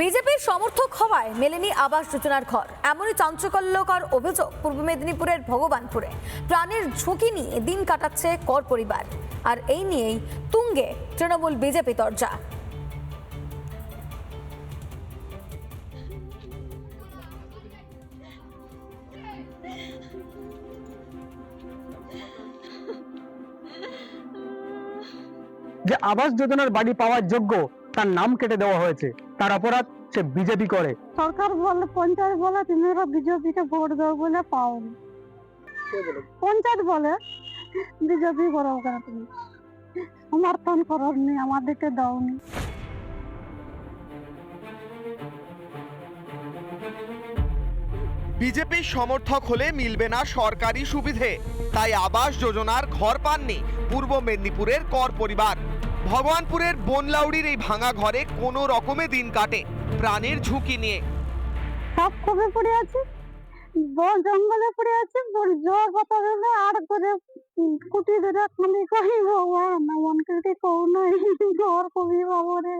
বিজেপির সমর্থক হওয়ায় মেলেনি আবাস যোজনার ঘর। এমনই চাঞ্চল্যকর অভিযোগ পূর্ব মেদিনীপুরের ভগবানপুরে। প্রাণের ঝুঁকি নিয়ে দিন কাটাচ্ছে কর পরিবার। আর এই নিয়েই তুঙ্গে তৃণমূল বিজেপি দরজা যে আবাস যোজনার বাড়ি পাওয়ার যোগ্য তার নাম কেটে দেওয়া হয়েছে। তার অপরাধ সে বিজেপি করে। সরকার বলে পঞ্চায়েত বলে তুমি বিজেপিকে ভোট দাও বলে পাওনি। পঞ্চায়েত বলে? বিজেপি করো কেন তুমি সমর্থন করনি আমাদেরকে দাওনি। বিজেপির সমর্থক হলে মিলবে না সরকারি সুবিধে। তাই আবাস যোজনার ঘর পাননি পূর্ব মেদিনীপুরের কর পরিবার। ভগবানপুরের বনলাউড়ির এই ভাঙা ঘরে কোনো রকমে দিন কাটে প্রাণের ঝুঁকি নিয়ে। সব কবে পড়ে আছে, বন জঙ্গলে পড়ে আছে বল জোর কথা দিলে আর করে কুটি ধরে খালি কহি ভগবান এমনকে কি কৌ নাই ঘর কবি বাবরে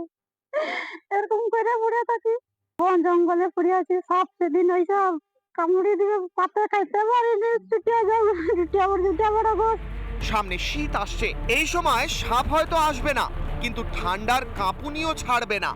এরকম করে পড়ে থাকি, বন জঙ্গলে পড়ে আছি সাপ সেদিন ওইসব কামড়ি দিবে পাতে খাইতে পারিনি ছুটিয়ে যাবে ছুটিয়ে পড়ে ছুটিয়ে পড়ে গোস সামনে শীত আসছে। এই সময় সাপ হয়তো আসবে না কিন্তু ঠান্ডার কাঁপুনিও ছাড়বে না।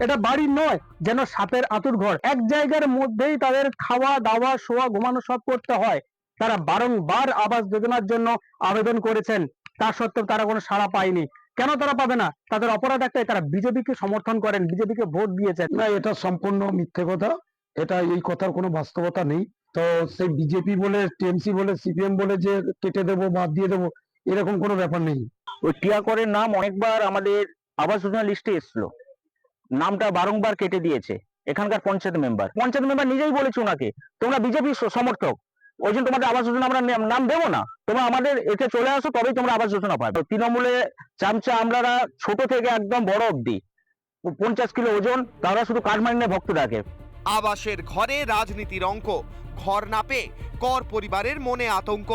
এটা বাড়ি নয় যেন সাপের আতুর ঘর। এক জায়গার মধ্যেই তাদের খাওয়া দাওয়া শোয়া ঘুমানো সব করতে হয়। তারা বারংবার আবাস যোজনার জন্য আবেদন করেছেন। তা সত্ত্বেও তারা কোনো সাড়া পায়নি। কেন তারা পাবে না? তাদের অপরাধ একটাই তারা বিজেপিকে সমর্থন করেন বিজেপিকে ভোট দিয়েছেন। না এটা সম্পূর্ণ মিথ্যে কথা। এটা এই কথার কোনো বাস্তবতা নেই। তো সেই বিজেপি বলে টিএমসি বলে সিপিএম বলে যে কেটে দেবো, বাদ দিয়ে দেবো, এরকম কোনো ব্যাপার নেই। ওই টিয়াকরের নাম অনেকবার আমাদের আবাস যোজনা লিস্টে এসেছিল। নামটা বারংবার কেটে দিয়েছে। এখানকার পঞ্চায়েত মেম্বার পঞ্চায়েত মেম্বার নিজেই বলেছে ওনাকে, তোমরা বিজেপি সমর্থক। ওই জন্য তোমাদের আবাস যোজনা আমরা নাম- দেবো না। তোমরা আমাদের এতে চলে আসো, তবেই তোমরা আবাস যোজনা পাবে। তৃণমূলে চামচা আমরা ছোট থেকে একদম বড় অব্দি পঞ্চাশ কিলো ওজন, তারা শুধু কাঠমান্ডিনে ভক্ত ডাকে আবাসের ঘরে রাজনীতির অঙ্ক। ঘর না পেয়ে কর পরিবারের মনে আতঙ্ক।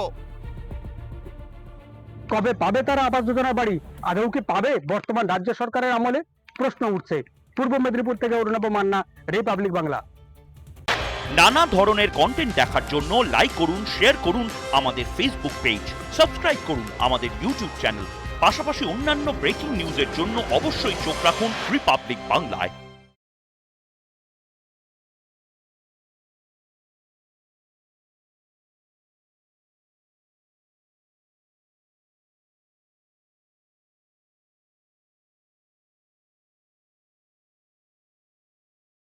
কবে পাবে তারা আবাস যোজনা বাড়ি? আদৌ কি পাবে? বর্তমান রাজ্য সরকারের আমলে প্রশ্ন উঠছে। পূর্ব মেদিনীপুর থেকে অরুণাভ মান্না রিপাবলিক বাংলা। নানা ধরনের কন্টেন্ট দেখার জন্য লাইক করুন শেয়ার করুন আমাদের ফেসবুক পেজ সাবস্ক্রাইব করুন আমাদের ইউটিউব চ্যানেল পাশাপাশি অন্যান্য ব্রেকিং নিউজের জন্য অবশ্যই চোখ রাখুন রিপাবলিক বাংলায়